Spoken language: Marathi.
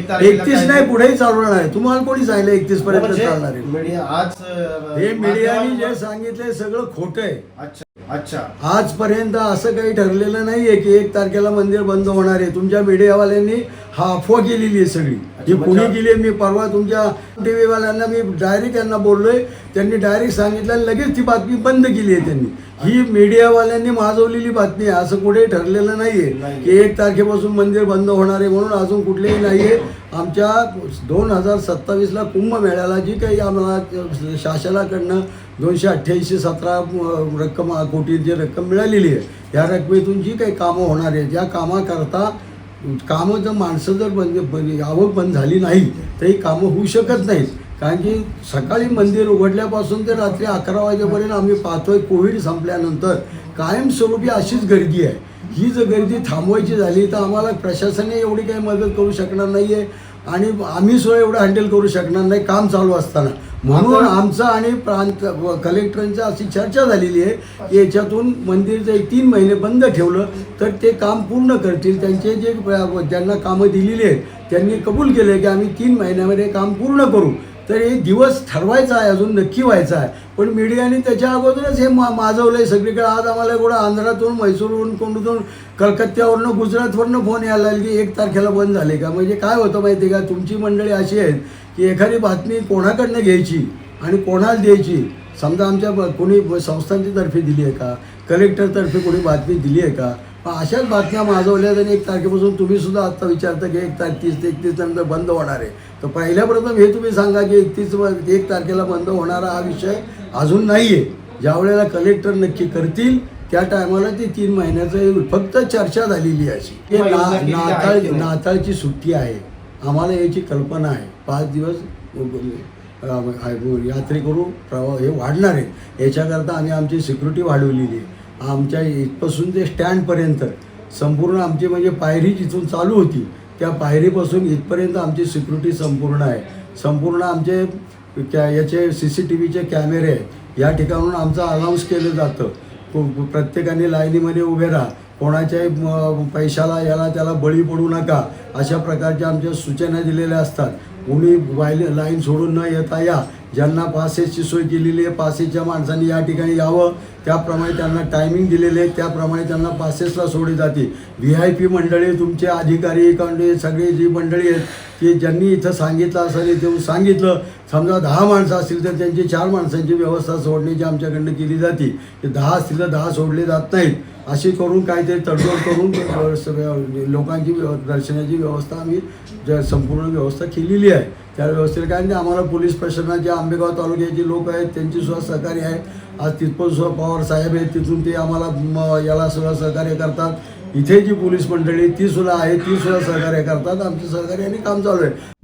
एक एकतीस नाही पुढेही चालवणार आहे. तुम्हाला कोणी सांगितलं एकतीस पर्यंत म्हणजे चालणार आहे? मीडिया आज हे मीडियाने जे सांगितलंय सगळं खोटं आहे. अच्छा अच्छा. आजपर्यंत असं काही ठरलेलं नाहीये की एक तारखेला मंदिर बंद होणार आहे. तुमच्या मीडियावाल्यांनी हा अफवा केलेली आहे सगळी. ही कुणी केली आहे मी परवा तुमच्या टीव्ही वाल्यांना मी डायरेक्ट यांना बोललोय. त्यांनी डायरेक्ट सांगितलं आणि लगेच ती बातमी बंद केली आहे त्यांनी. ही मीडियावाल्यांनी माजवलेली बातमी आहे. असं कुठेही ठरलेलं नाहीये. नाही. की एक तारखेपासून मंदिर बंद होणार आहे म्हणून अजून कुठलेही नाहीये. आमच्या दोन हजार सत्तावीसला कुंभमेळ्याला जी काही आम्हाला शासनाकडनं दोनशे अठ्ठ्याऐंशी सतरा रक्कम कोटी जी रक्कम मिळालेली आहे. या रकमेतून जी काही कामं होणार आहेत या कामाकरता कामं जर माणसं जर बंद बंद- आवक बंद झाली नाही तर ही कामं होऊ शकत नाहीत. कारण की सकाळी मंदिर उघडल्यापासून ते रात्री अकरा वाजेपर्यंत आम्ही पाहतोय कोविड संपल्यानंतर कायमस्वरूपी अशीच गर्दी आहे. ही जर गर्दी थांबवायची झाली तर आम्हाला प्रशासनाने एवढी काही मदत करू शकणार नाही आहे आणि आम्ही सुद्धा एवढं हँडल करू शकणार नाही काम चालू असताना. म्हणून आमचं आणि प्रांत कलेक्टरांची अशी चर्चा झालेली आहे की याच्यातून मंदिर जर तीन महिने बंद ठेवलं तर ते काम पूर्ण करतील. त्यांचे जे ज्यांना कामं दिलेली आहेत त्यांनी कबूल केलं की आम्ही तीन महिन्यामध्ये काम पूर्ण करू. तर हे दिवस ठरवायचा आहे अजून नक्की व्हायचा आहे. पण मीडियाने त्याच्या अगोदरच हे मा माजवलं आहे सगळीकडे. आज आम्हाला एवढं आंध्रातून म्हैसूरवरून कोंडूतून कलकत्त्यावरनं गुजरातवरनं फोन यायला लागले की एक तारखेला बंद झाले का? म्हणजे काय होतं माहिती आहे का? तुमची मंडळी अशी आहेत की एखादी बातमी कोणाकडनं घ्यायची आणि कोणाला द्यायची? समजा आमच्या ब- कोणी संस्थांची तर्फे दिली आहे का? कलेक्टरतर्फे कोणी बातमी दिली आहे का? अशाच बातम्या माजवल्या आणि एक तारखेपासून तुम्ही सुद्धा आत्ता विचारता की एक तारीख तीस ते एकतीस नंतर बंद होणार आहे. तर पहिल्या प्रथम हे तुम्ही सांगा की एकतीस एक तारखेला बंद होणारा हा विषय अजून नाही आहे ज्या वेळेला कलेक्टर नक्की करतील त्या टायमाला ती तीन महिन्याचं फक्त चर्चा झालेली आहे अशी. नाताळ? नाताळची सुट्टी आहे. आम्हाला याची कल्पना आहे. पाच दिवस यात्रेकरू प्रवाह हे वाढणार आहे. याच्याकरता आम्ही आमची सिक्युरिटी वाढवलेली आहे. आमच्या इथपासून ते स्टँडपर्यंत संपूर्ण आमची म्हणजे पायरी जिथून चालू होती त्या पायरीपासून इथपर्यंत आमची सिक्युरिटी संपूर्ण आहे. संपूर्ण आमचे त्या याचे सी सी टी व्हीचे कॅमेरे आहेत. या ठिकाणून आमचं अनाऊन्स केलं जातं. प्रत्येकाने लाईनीमध्ये उभे राहा. कोणाच्याही पैशाला याला त्याला बळी पडू नका. अशा प्रकारच्या आमच्या सूचना दिलेल्या असतात. कोणी वाईल लाईन सोडून न येता या. ज्यांना पासेसची सोय केलेली आहे पासेसच्या माणसांनी या ठिकाणी यावं. त्याप्रमाणे त्यांना टायमिंग दिलेले आहे त्याप्रमाणे त्यांना पासेसला सोडली जाते. व्ही आय पी मंडळी तुमचे अधिकारी कांडे सगळे जी मंडळी आहेत की ज्यांनी इथं सांगितलं असेल इथे सांगितलं समजा दहा माणसं असतील तर त्यांची चार माणसांची व्यवस्था सोडण्याची आमच्याकडनं केली जाते. ते दहा असतील तर दहा सोडले जात नाहीत. अशी करून काहीतरी तडजोड करून सगळ्या लोकांची व्यव- दर्शनाची व्यवस्था आम्ही ज- संपूर्ण व्यवस्था केलेली आहे. त्या व्यवस्थेला काय नाही आम्हाला पोलीस प्रशासनाचे आंबेगाव तालुक्याचे लोक आहेत त्यांची सुद्धा सहकार्य आहे. आज तिथपण सुद्धा पवार साहेब आहेत तिथून ते आम्हाला याला सुद्धा सहकार्य करतात. इथे जी पोलीस मंडळी ती सुद्धा आहे ती सुद्धा सहकार्य करतात. आमच्या सहकार्याने काम चालू आहे.